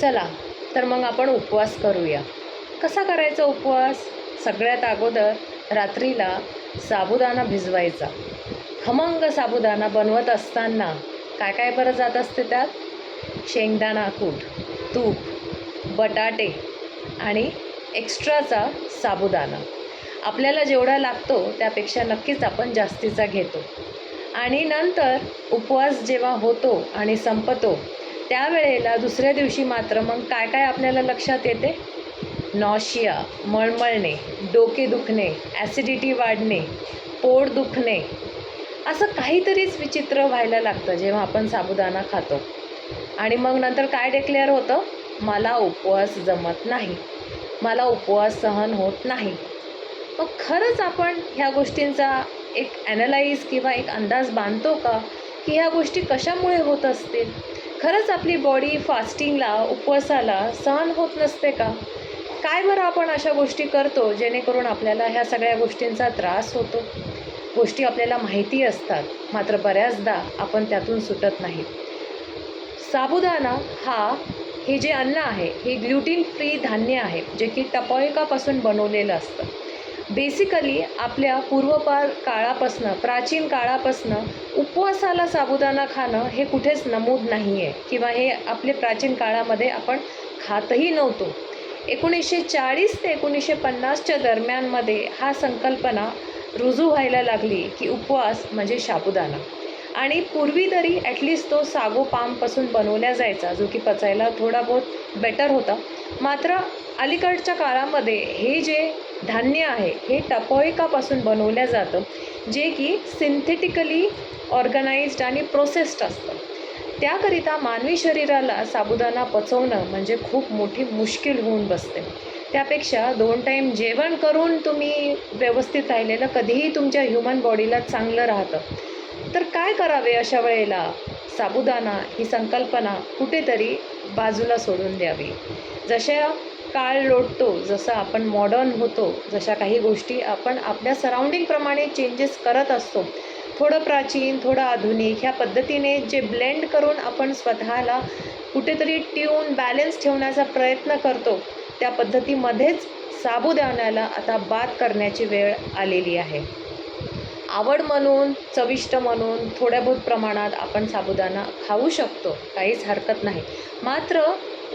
चला तर मग आपण उपवास करूया. कसा करायचा उपवास? सगळ्यात अगोदर रात्रीला साबुदाणा भिजवायचा. खमंग साबुदाणा बनवत असताना काय काय बरं जात असते त्यात? शेंगदाणा कूट तूप बटाटे आणि एक्स्ट्राचा साबुदाणा. आपल्याला जेवढा लागतो त्यापेक्षा नक्कीच आपण जास्तीचा घेतो. आणि नंतर उपवास जेव्हा होतो आणि संपतो त्यावेळेला दुसऱ्या दिवशी मात्र मग काय काय आपल्याला लक्षात येते? नॉशिया मळमळणे डोके दुखणे ॲसिडिटी वाढणे पोट दुखणे असं काहीतरीच विचित्र व्हायला लागतं जेव्हा आपण साबुदाणा खातो. आणि मग नंतर काय डिक्लेअर होतं? मला उपवास जमत नाही. मला उपवास सहन होत नाही. मग खरंच आपण ह्या गोष्टींचा एक ॲनालाईज किंवा एक अंदाज बांधतो का? की ह्या गोष्टी कशामुळे होत असतील? खरंच आपली बॉडी फास्टिंगला उपवासाला सहन होत नसते का? काय बरं आपण अशा गोष्टी करतो जेणेकरून आपल्याला ह्या सगळ्या गोष्टींचा त्रास होतो? गोष्टी आपल्याला माहिती असतात मात्र बऱ्याचदा आपण त्यातून सुटत नाही. साबुदाणा हा हे जे अन्न आहे हे ग्लुटीन फ्री धान्य आहे जे की टपोयकापासून बनवलेलं असतं. बेसिकली आपल्या पूर्वपार काळापासनं प्राचीन काळापासनं उपवासाला साबुदाणा खाणं हे कुठेच नमूद नाही आहे किंवा हे आपले प्राचीन काळामध्ये आपण खातही नव्हतो. एकोणीसशे चाळीस ते एकोणीसशे पन्नासच्या दरम्यानमध्ये हा संकल्पना रुजू व्हायला लागली की उपवास म्हणजे साबुदाणा. आणि पूर्वी तरी ॲटलिस्ट तो सागो पामपासून बनवल्या जायचा जो की पचायला थोडा बहुत बेटर होता. मात्र अलीकडच्या काळामध्ये हे जे धान्य आहे. हे टपोयकापासून बनवलं जातं जे की सिंथेटिकली ऑर्गनाइज्ड आणि प्रोसेस्ड असतं. त्याकरिता मानवी शरीराला साबुदाणा पचवणं म्हणजे खूप मोठी मुश्किल होऊन बसते. त्यापेक्षा दोन टाईम जेवण करून तुम्ही व्यवस्थित राहिलेलं कधीही तुमच्या ह्युमन बॉडीला चांगलं राहतं. तर काय करावे अशा वेळेला? साबुदाणा ही संकल्पना कुठेतरी बाजूला सोडून द्यावी. जशा काळ लोटतो जसं आपण मॉडर्न होतो जशा काही गोष्टी आपण आपल्या सराउंडिंगप्रमाणे चेंजेस करत असतो. थोडं प्राचीन थोडं आधुनिक ह्या पद्धतीने जे ब्लेंड करून आपण स्वतःला कुठेतरी ट्यून बॅलेन्स ठेवण्याचा प्रयत्न करतो त्या पद्धतीमध्येच साबुदाण्याला आता बाद करण्याची वेळ आलेली आहे. आवड म्हणून चविष्ट म्हणून थोड्या बहुत प्रमाणात आपण साबुदाणा खाऊ शकतो काहीच हरकत नाही. मात्र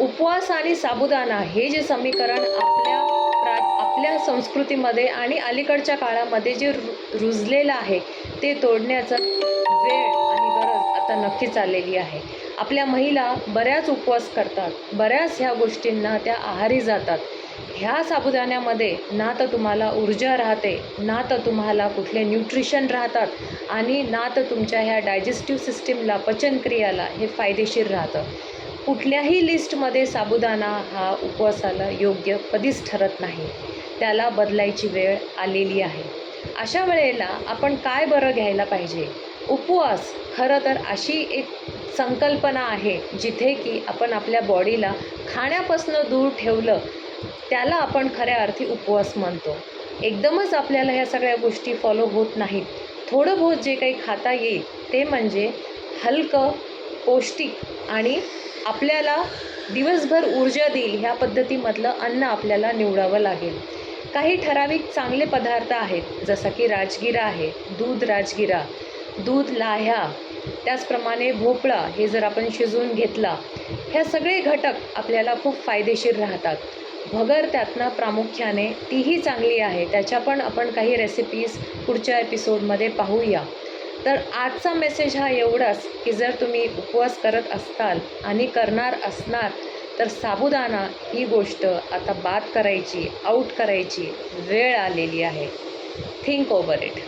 उपवास आणि साबुदाणा हे जे समीकरण आपल्या प्रा आपल्या संस्कृतीमध्ये आणि अलीकडच्या काळामध्ये जे रु रुजलेलं आहे ते तोडण्याचं वेळ आणि गरज आता नक्कीच आलेली आहे. आपल्या महिला बऱ्याच उपवास करतात बऱ्याच ह्या गोष्टींना त्या आहारी जातात. ह्या साबुदाण्यामध्ये ना तर तुम्हाला ऊर्जा राहते ना तर तुम्हाला कुठले न्यूट्रिशन राहतात आणि ना तर तुमच्या ह्या डायजेस्टिव्ह सिस्टीमला पचनक्रियाला हे फायदेशीर राहतं. कुठल्याही लिस्टमध्ये साबुदाणा हा उपवासाला योग्य कधीच ठरत नाही. त्याला बदलायची वेळ आलेली आहे. अशा वेळेला आपण काय बरं घ्यायला पाहिजे? उपवास खरं तर अशी एक संकल्पना आहे जिथे की आपण आपल्या बॉडीला खाण्यापासून दूर ठेवलं त्याला आपण खऱ्या अर्थी उपवास म्हणतो. एकदमच आपल्याला ह्या सगळ्या गोष्टी फॉलो होत नाहीत. थोडं बहुत जे काही खाता येईल ते म्हणजे हलकं पौष्टिक आणि आपल्याला दिवसभर ऊर्जा देईल ह्या पद्धतीमधलं अन्न आपल्याला निवडावं लागेल. काही ठराविक चांगले पदार्थ आहेत जसं की राजगिरा आहे दूध राजगिरा दूध लाह्या त्याचप्रमाणे भोपळा हे जर आपण शिजवून घेतला ह्या सगळे घटक आपल्याला खूप फायदेशीर राहतात. भगर त्यातनं प्रामुख्याने तीही चांगली आहे त्याच्या पण आपण काही रेसिपीज पुढच्या एपिसोडमध्ये पाहूया. तर आजचा मेसेज हा एवढाच की जर तुम्ही उपवास करत असताल आणि करणार असणार तर साबुदाणा ही गोष्ट आता बाद करायची आऊट करायची वेळ आलेली आहे. Think over it